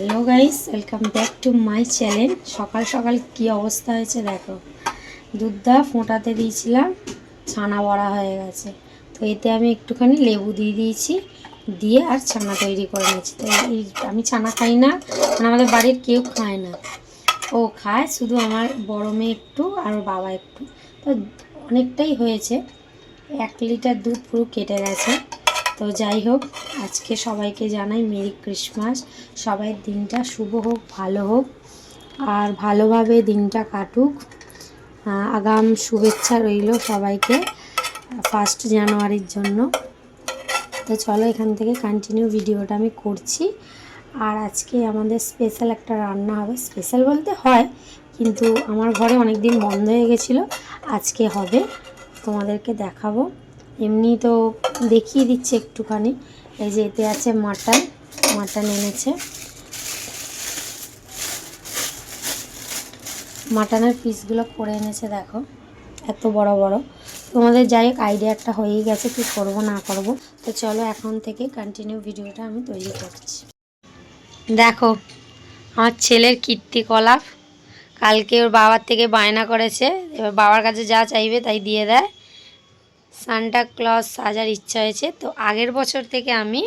Hello guys welcome back to my channel সকাল সকাল কি অবস্থা হয়েছে দেখো। দুধটা ফোঁটাতে দিয়েছিলাম, ছানা বড়া হয়ে গেছে। তো এতে আমি একটুখানি লেবু দিয়ে দিয়েছি, দিয়ে আর ছানা তৈরি করে নিয়েছি। তো এই আমি ছানা খাই না মানে আমাদের বাড়ির কেউ খায় না। ও খায়, শুধু আমার বড় মেয়ে একটু আর বাবা একটু। তো অনেকটাই হয়েছে। এক লিটার দুধ পুরো কেটে গেছে। তো যাই হোক, আজকে সবাইকে জানাই মেরি ক্রিসমাস। সবাই দিনটা শুভ হোক, ভালো হোক, আর ভালোভাবে দিনটা কাটুক। আগাম শুভেচ্ছা রইল সবাইকে ফার্স্ট জানুয়ারির জন্য। তো চলো এখান থেকে কন্টিনিউ ভিডিওটা আমি করছি। আর আজকে আমাদের স্পেশাল একটা রান্না হবে। স্পেশাল বলতে হয়, কিন্তু আমার ঘরে অনেক দিন বন্ধ হয়ে গেছিল। আজকে হবে, তোমাদেরকে দেখাবো। এমনি তো দেখিয়ে দিচ্ছে একটুখানি। এই যে এতে আছে মাটন মাটন এনেছে। মাটনের পিসগুলো করে এনেছে, দেখো। এত বড় বড়। তোমাদের যাই হোক আইডিয়া একটা হয়েই গেছে, কি করব, না করব। তো চলো এখন থেকে কন্টিনিউ ভিডিওটা আমি তৈরি করছি। দেখো, আমার ছেলের কীর্তিকলাপ। কালকে ওর বাবার থেকে বায়না করেছে। এবার বাবার কাছে যা চাইবে তাই দিয়ে দেয়। সান্টা ক্লজ সাজার ইচ্ছা হয়েছে। তো আগের বছর থেকে আমি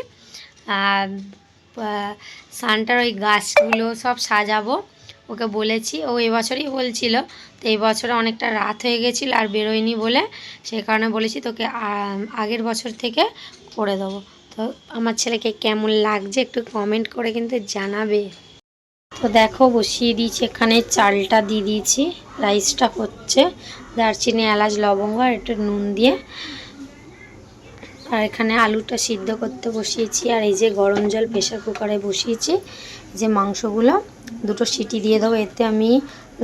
সান্টার ওই গাছগুলো সব সাজাবো। ওকে বলেছি, ও এবছরই বলছিল, তো এই বছরে অনেকটা রাত হয়ে গেছিল আর বেরোয়নি বলে সেই কারণে বলেছি তোকে আগের বছর থেকে করে দেবো। তো আমার ছেলেকে কেমন লাগছে একটু কমেন্ট করে কিন্তু জানাবে। তো দেখো বসিয়ে দিয়েছি, এখানে চালটা দিয়ে দিয়েছি। রাইসটা হচ্ছে দারচিনি, এলাচ, লবঙ্গ আর একটু নুন দিয়ে। আর এখানে আলুটা সিদ্ধ করতে বসিয়েছি। আর এই যে গরম জল প্রেশার কুকারে বসিয়েছি, যে মাংসগুলো, দুটো সিটি দিয়ে দেবো। এতে আমি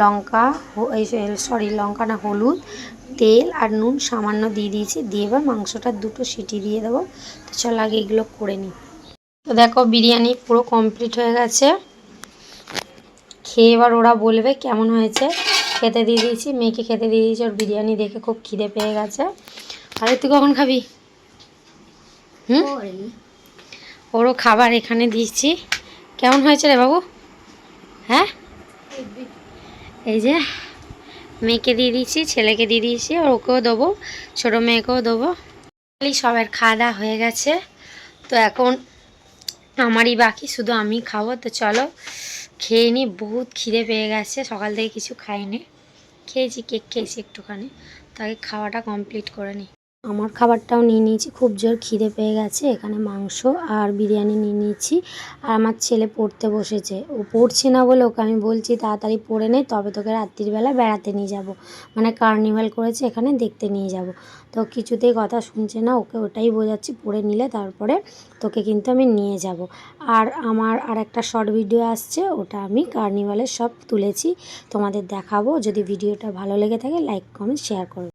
লঙ্কা এই সরি, লঙ্কা না, হলুদ, তেল আর নুন সামান্য দিয়ে দিয়েছি। দিয়ে এবার মাংসটা দুটো সিটি দিয়ে দেবো। তো চল আগে এগুলো করে নিই। তো দেখো, বিরিয়ানি পুরো কমপ্লিট হয়ে গেছে। খেয়ে এবার ওরা বলবে কেমন হয়েছে। খেতে দিয়ে দিয়েছি মেয়েকে খেতে দিয়ে দিয়েছি ওর বিরিয়ানি দেখে খুব খিদে পেয়ে গেছে। আরে তুই কখন খাবি? হুম? ওরও খাবার এখানে দিচ্ছি কেমন হয়েছে রে বাবু? হ্যাঁ? এই যে মেয়েকে দিয়ে দিয়েছি ছেলেকে দিয়ে দিয়েছি আর ওকেও দেবো ছোটো মেয়েকেও দেবো। সবার খাওয়া দাওয়া হয়ে গেছে। তো এখন আমারই বাকি, শুধু আমি খাব। তো চলো, খেয়ে নিই বহুত খিদে পেয়ে গেছে, সকাল থেকে কিছু খাইনি। খেয়েছি, কেক খেয়েছি একটুখানি। তাকে খাওয়াটা কমপ্লিট করে নিই আমার খাবারটাও নিয়ে নিয়েছি। খুব জোর খিদে পেয়ে গেছে। এখানে মাংস আর বিরিয়ানি নিয়ে নিয়েছি। আর আমার ছেলে পড়তে বসেছে। ও পড়ছে না বলে ওকে আমি বলছি, তাড়াতাড়ি পড়ে নে, তবে তোকে রাত্রিবেলা বেড়াতে নিয়ে যাব। মানে কার্নিভাল করেছে এখানে, দেখতে নিয়ে যাব। তো কিছুতেই কথা শুনছে না, ওকে ওটাই বোঝাচ্ছি, পড়ে নিলে তারপরে তোকে কিন্তু আমি নিয়ে যাব। আর আমার আর একটা শর্ট ভিডিও আসছে, ওটা আমি কার্নিভালের সব তুলেছি। তোমাদের দেখাবো। যদি ভিডিওটা ভালো লেগে থাকে, লাইক, কমেন্ট, শেয়ার করো।